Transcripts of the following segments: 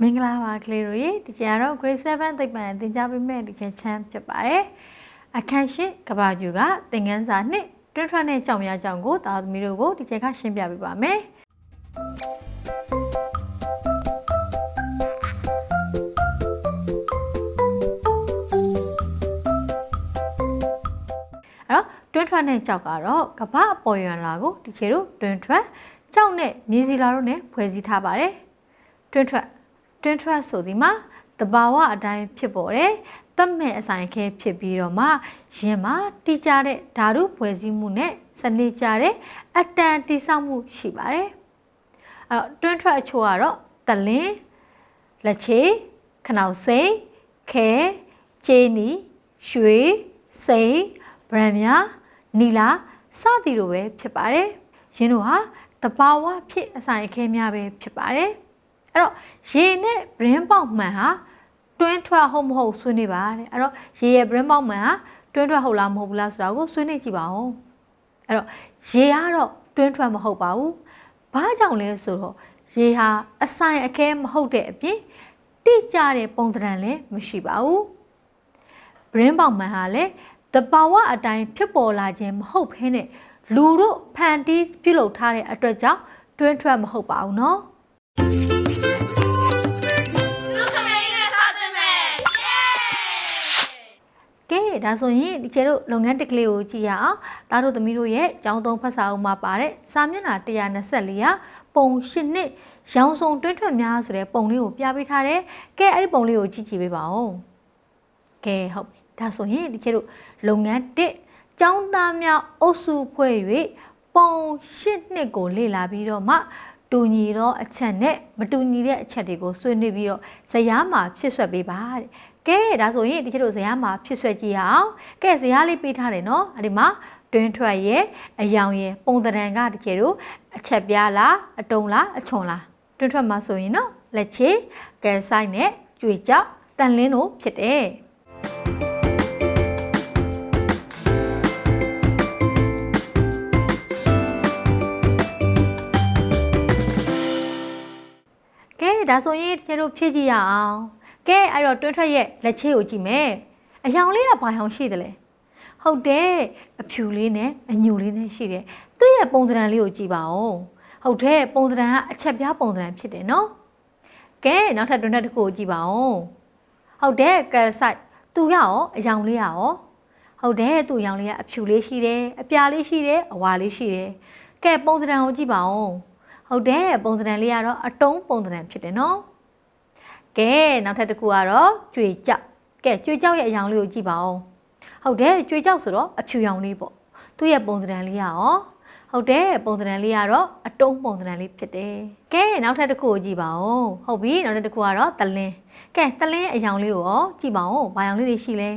မင်္ဂလာပါကလေးတို့ရေဒီကျန်တော့ grade 7သိပ္ပံသင်ကြားပေးမယ့်ဒီကျန်ချမ်းဖြစ်ပါတယ်အခန်းရှိကဘာကျူကသင်ခန်းစာနှစ်တွန်းထွန်းတဲ့ကြောင်များကြောင်ကိုတာသမီတို့ကိုဒီကျန်ကရှင်းပြပေးပါမယ်အဲ့တော့တွန်းထွန်းတဲ့ကြောက်ကတော့ကဘာအပေါ်ရွံလာကိုဒီချေတို့တွန်းထွန်းကြောက်နဲ့မြေစီလာတို့ ਨੇ ဖွဲ့စည်းထားပါတယ်တွန်းထွန်း တွင်းထွက်ဆိုဒီမှာတဘာဝအတိုင်းဖြစ်ပေါ်တယ်။သက်မဲ့အဆိုင်ခဲဖြစ်ပြီးတော့မှရင်မှာတိကျတဲ့ဓာတုဖွဲ့စည်းမှုနဲ့စနစ်ကျတဲ့အတန်တိဆောက်မှုရှိပါတယ်။အဲ့တော့တွင်းထွက်အချို့ကတော့တလင်းလက်ချေခနောက်စိန်ခဲချေနီရွှေစိန်ဗရန်မြနီလာစသည်လိုပဲဖြစ်ပါတယ်။ရင်းတို့ဟာတဘာဝဖြစ်အဆိုင်အခဲများပဲဖြစ်ပါတယ်။ အဲ့တော့ရေနဲ့ brain ပေါက်မှန်ဟာတွင်းထွက်ဟုတ်မဟုတ်ဆွေးနေပါတဲ့အဲ့တော့ရေရဲ့ brain ပေါက်မှန်ဟာတွင်းထွက်ဟုတ်လားမဟုတ်ဘူးလားဆိုတာကိုဆွေးနေကြည့်ပါဦးအဲ့တော့ရေကတော့တွင်းထွက်မဟုတ်ပါဘူးဘာကြောင့်လဲဆိုတော့ရေဟာအဆိုင်အခဲမဟုတ်တဲ့အပြင်တိကျတဲ့ပုံသဏ္ဍာန်လည်းမရှိပါဘူး brain ပေါက်မှန်ဟာလည်းတဘာဝအတိုင်းဖြစ်ပေါ်လာခြင်းမဟုတ်ဘဲနဲ့လူတို့ဖန်တီးပြုလုပ်ထားတဲ့အတွက်ကြောင့်တွင်းထွက်မဟုတ်ပါဘူးเนาะ ဒါဆိုရင်ဒီကျဲတို့လုပ်ငန်းတစ်ကလေးကိုကြည့်ရအောင်ဒါတို့သမီးတို့ရဲ့ကျောင်းသုံးဖတ်စာအုပ်မှာပါတဲ့စာမျက်နှာ124ကပုံရှစ်နှစ်ရောင်စုံတွင်းထွက်များဆိုတဲ့ပုံလေးကိုပြပေးထားတယ်ကဲအဲ့ဒီပုံလေးကိုကြည့်ကြည့်ပေးပါဦးကဲဟုတ်ပြီဒါဆိုရင်ဒီကျဲတို့လုပ်ငန်းတစ်ကျောင်းသားများအုပ်စုဖွဲ့၍ပုံရှစ်နှစ်ကိုလေ့လာပြီးတော့မှတူညီသောအချက်နဲ့မတူညီတဲ့အချက်တွေကိုဆွေးနွေးပြီးတော့ဇယားမှာဖြစ်ဆွက်ပေးပါတဲ့ ကဲဒါဆိုရင်ဒီချက်တို့ဇယားမှာဖြစ်ဆွက်ကြည့်အောင်ကဲဇယားလေးပေးထားတယ်နော်အဲ့ဒီမှာတွင်းထွက်ရဲ့အယောင်ရဲ့ပုံသဏ္ဍာန်ကဒီချက်တို့အချက်ပြားလားအတုံးလားအချွန်လားတွင်းထွက်မှာဆိုရင်နော်လက်ချေကဲဆိုင်နဲ့ကြွေကြောက်တန်လင်းတို့ဖြစ်တယ်ကဲဒါဆိုရင်ကျတို့ဖြည့်ကြည့်ရအောင် ကဲအဲ့တော့တွင်းထွက်ရဲ့လက်ချေကိုကြည့်မယ်အယောင်လေးကဘာယောင်ရှိတယ်လဲဟုတ်တယ်အဖြူလေးနဲ့အညူလေးနဲ့ရှိတယ်သူ့ရဲ့ပုံစံလေးကိုကြည့်ပါဦးဟုတ်တယ်ပုံစံကအချက်ပြားပုံစံဖြစ်တယ်နော်ကဲနောက်ထပ်တွင်းထွက်တစ်ခုကိုကြည့်ပါဦးဟုတ်တယ်ကဲဆိုင်သူကရောအယောင်လေးကရောဟုတ်တယ်သူ့အယောင်လေးကအဖြူလေးရှိတယ်အပြာလေးရှိတယ်အဝါလေးရှိတယ်ကဲပုံစံကိုကြည့်ပါဦးဟုတ်တယ်ပုံစံလေးကတော့အတုံးပုံစံဖြစ်တယ်နော် ကဲနောက်ထပ်တစ်ခုကတော့ကြွေကြောက်ကဲကြွေကြောက်ရဲ့အယောင်လေးကိုကြည့်ပါဦးဟုတ်တယ်ကြွေကြောက်ဆိုတော့အဖြူရောင်လေးပေါ့သူ့ရဲ့ပုံစံလေးကရောဟုတ်တယ်ပုံစံလေးကတော့အတုံးပုံစံလေးဖြစ်တယ်ကဲနောက်ထပ်တစ်ခုကိုကြည့်ပါဦးဟုတ်ပြီနောက်ထပ်တစ်ခုကတော့တလင်းကဲတလင်းရဲ့အယောင်လေးကိုရောကြည့်ပါဦးဘာယောင်လေးတွေရှိလဲ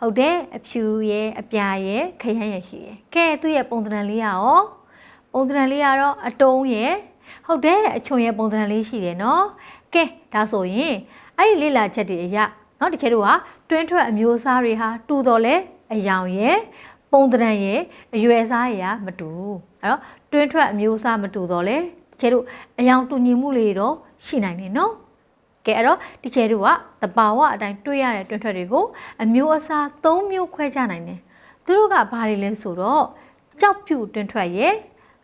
ဟုတ်တယ်အဖြူရဲ့အပြာရဲ့ခရမ်းရဲ့ရှိတယ်ကဲသူ့ရဲ့ပုံစံလေးကရောပုံစံလေးကတော့အတုံးရဲ့ဟုတ်တယ်အချုံရဲ့ပုံစံလေးရှိတယ်နော် ကဲဒါဆိုရင်အဲ့ဒီလေ့လာချက်တွေအရနော်တကယ်တော့ဟာတွင်းထွက်အမျိုးအစားတွေဟာတူတော်လဲအယောင်ရဲ့ပုံသဏ္ဍာန်ရဲ့အရွယ်အစားရာမတူအဲ့တော့တွင်းထွက်အမျိုးအစားမတူတော့လဲတကယ်တော့အယောင်တူညီမှုလေးတော့ရှိနိုင်တယ်နော်ကဲအဲ့တော့တကယ်တော့ကတဘာဝအတိုင်းတွေ့ရတဲ့တွင်းထွက်တွေကိုအမျိုးအစား၃မျိုးခွဲခြားနိုင်တယ်သူတို့ကဘာတွေလဲဆိုတော့ကြောက်ဖြူတွင်းထွက်ရဲ့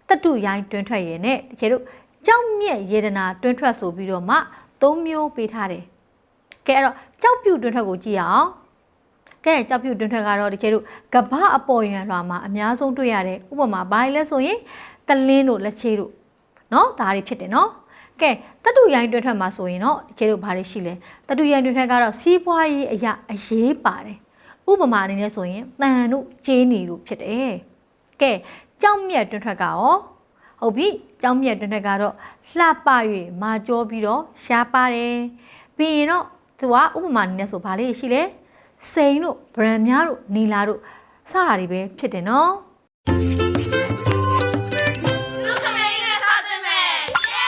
တတုရိုင်းတွင်းထွက်ရဲ့နဲ့တကယ်တော့ ကြောက်မြက်ရေဒနာတွင်းထွက်ဆိုပြီးတော့မှသုံးမျိုးပေးထားတယ်။ကဲအဲ့တော့ကြောက်ပြူတွင်းထွက်ကိုကြည့်ရအောင်။ကဲကြောက်ပြူတွင်းထွက်ကတော့တကယ်လို့ကပ္ပအပေါ်ရံလွာမှာအများဆုံးတွေ့ရတဲ့ဥပမာဘာလဲဆိုရင်တလင်းတို့လက်ချေတို့နော်ဒါတွေဖြစ်တယ်နော်။ကဲတတူရိုင်းတွင်းထွက်မှာဆိုရင်တော့တကယ်လို့ဘာတွေရှိလဲ။တတူရိုင်းတွင်းထွက်ကတော့စီးပွားရေးအရာအရေးပါတယ်။ဥပမာအနေနဲ့ဆိုရင်တန်တို့ကျေးနေတို့ဖြစ်တယ်။ကဲကြောက်မြက်တွင်းထွက်ကရော ဟုတ်ပြီကြောက်မြက်တွင်းထွက်ကတော့လှပ၍မာကြောပြီးတော့ရှားပါတယ်ပြီးရင်တော့သူကဥပမာအနေနဲ့ဆိုဘာလေးရှိလဲစိန်တို့ဗရန်များတို့နီလာတို့စတာတွေပဲဖြစ်တယ်နော်လူခမေးနဲ့စားခြင်းပဲယေ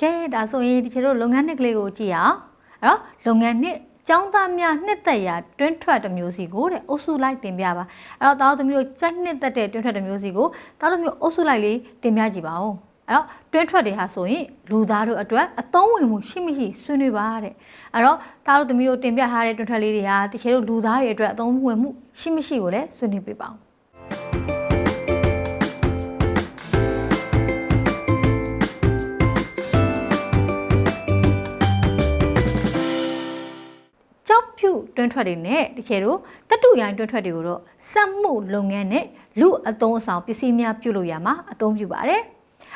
ကဲဒါဆိုရင်ဒီချေတို့လုပ်ငန်းနှစ်ကလေးကိုကြည့်အောင်အဲ့တော့လုပ်ငန်းနှစ် ကျောင်းသားများနှစ်သက်ရာတွင်းထွက်တစ်မျိုးစီကိုတဲ့အုပ်စုလိုက်တင်ပြပါအဲ့တော့တားတို့သမီးတို့စက်နှစ်သက်တဲ့တွင်းထွက်တစ်မျိုးစီကိုတားတို့မျိုးအုပ်စုလိုက်လေးတင်ပြကြည့်ပါဦးအဲ့တော့တွင်းထွက်တွေဟာဆိုရင်လူသားတို့အတွက်အသုံးဝင်မှုရှိမရှိဆွေးနွေးပါတဲ့အဲ့တော့ဒါတို့သမီးတို့တင်ပြထားတဲ့တွင်းထွက်လေးတွေဟာတကယ်လို့လူသားတွေအတွက်အသုံးဝင်မှုရှိမရှိကိုလည်းဆွေးနွေးပေးပါဦး တွင်းထွက်တွေနဲ့တကယ်လို့တတုရိုင်းတွင်းထွက်တွေကိုတော့စက်မှုလုပ်ငန်းနဲ့လူအသုံးအဆောင်ပစ္စည်းများပြုလုပ်ရမှာအသုံးပြုပါတယ်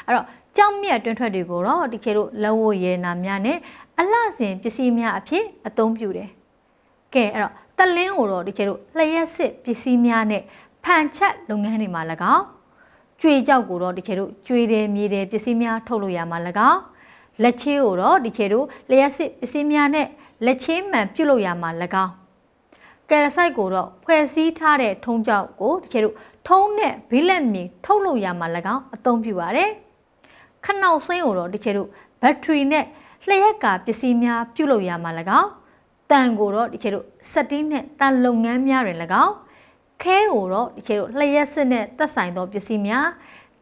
အဲ့တော့ကြောက်မြတ်တွင်းထွက်တွေကိုတော့တကယ်လို့လက်ဝတ်ရည်နာများနဲ့အလှစဉ်ပစ္စည်းများအဖြစ်အသုံးပြုတယ်ကဲအဲ့တော့တလင်းကိုတော့တကယ်လို့လျှက်စစ်ပစ္စည်းများနဲ့ဖန်ချက်လုပ်ငန်းတွေမှာ၎င်းကြွေကြောက်ကိုတော့တကယ်လို့ကြွေတယ်မြေတယ်ပစ္စည်းများထုတ်လို့ရမှာ၎င်းလက်ချေးကိုတော့ဒီချေတို့လျှက်စစ်ပစ္စည်းများနဲ့ လက်ချေးမှန်ပြုတ်လို့ရမှာ၎င်းကယ်ဆိုင်ကိုတော့ဖွဲ့စည်းထားတဲ့ထုံးကြောက်ကိုဒီချေတို့ထုံးနဲ့ဘိလက်မြေထုတ်လို့ရမှာ၎င်းအသုံးပြုပါတယ်ခနောက်စိမ်းကိုတော့ဒီချေတို့ဘက်ထရီနဲ့လျှက်ကာပစ္စည်းများပြုတ်လို့ရမှာ၎င်းတန်ကိုတော့ဒီချေတို့စက်တီးနဲ့တန်လုပ်ငန်းများတွင်၎င်းခဲကိုတော့ဒီချေတို့လျှက်စစ်နဲ့သက်ဆိုင်သောပစ္စည်းများ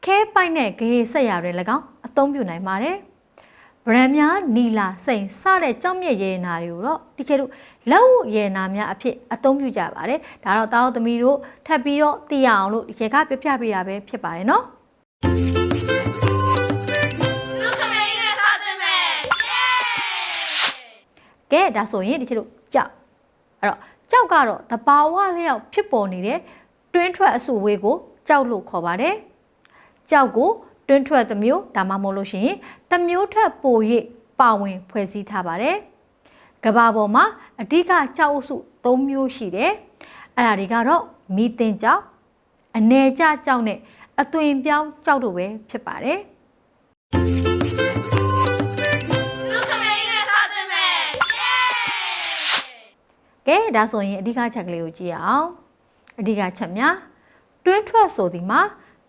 ခဲပိုက်နဲ့ဂေးဆက်ရတွင်၎င်းအသုံးပြုနိုင်ပါတယ် ဗရန်များနီလာစိန်စတဲ့ကြောက်မြက်ရေနာတွေကိုတော့ဒီချေတို့လက်ဝတ်ရေနာများအဖြစ်အသုံးပြုကြပါတယ်ဒါတော့တားတို့သမီးတို့ထပ်ပြီးတော့သိရအောင်လို့ဒီချေကပြပြပေးတာပဲဖြစ်ပါတယ်နော်လူခမင်းနဲ့စားခြင်းပဲယေးကဲဒါဆိုရင်ဒီချေတို့ကြောက်အဲ့တော့ကြောက်ကတော့တဘာဝလျောက်ဖြစ်ပေါ်နေတဲ့တွင်းထွက်အစုဝေးကိုကြောက်လို့ခေါ်ပါတယ်ကြောက်ကို တွင်းထွက်တစ်မျိုးဒါမှမဟုတ်လို့ရှိရင်တစ်မျိုးထက်ပို၍ပါဝင်ဖွဲ့စည်းထားပါတယ်ကဘာပေါ်မှာအဓိကကြောက်အုပ်စု၃မျိုးရှိတယ်အဲ့ဒါတွေကတော့မီသင်ကြောက်အနေကျကြောက်နဲ့အသွင်ပြောင်းကြောက်တို့ပဲဖြစ်ပါတယ်လူခမင်းနဲ့စားခြင်းပဲယေးကဲဒါဆိုရင်အဓိကချက်ကလေးကိုကြည့်အောင်အဓိကချက်များတွင်းထွက်ဆိုဒီမှာ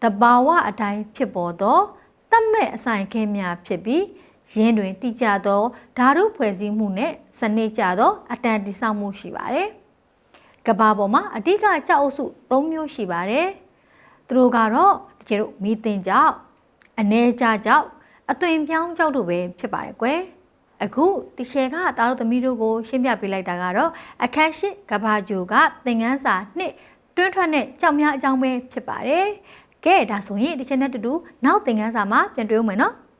တဘာဝအတိုင်းဖြစ်ပေါ်သောတတ်မဲ့အဆိုင်ခဲများဖြစ်ပြီးရင်းတွင်တိကျသောဓာတုဖွဲ့စည်းမှုနဲ့စနစ်ကျသောအတန်တိဆောက်မှုရှိပါတယ်။ကဘာပေါ်မှာအဓိကကြောက်အုပ်စု၃မျိုးရှိပါတယ်။သူတို့ကတော့တကယ်လို့မီးတင်ကြောက်အနေကြကြောက်အသွင်ပြောင်းကြောက်တို့ပဲဖြစ်ပါတယ်ကွယ်။အခုဒီရှယ်ကတားတို့သမီးတို့ကိုရှင်းပြပေးလိုက်တာကတော့အခန်းရှိကဘာဂျိုကသင်ငန်းစာနှစ်တွင်းထွက်နဲ့ကြောက်များအကြောင်းပဲဖြစ်ပါတယ်။ ကဲဒါဆိုရင်ဒီချက်နဲ့တူတူနောက်သင်ခန်းစာမှာပြန်တွေ့ဦးမယ်နော်။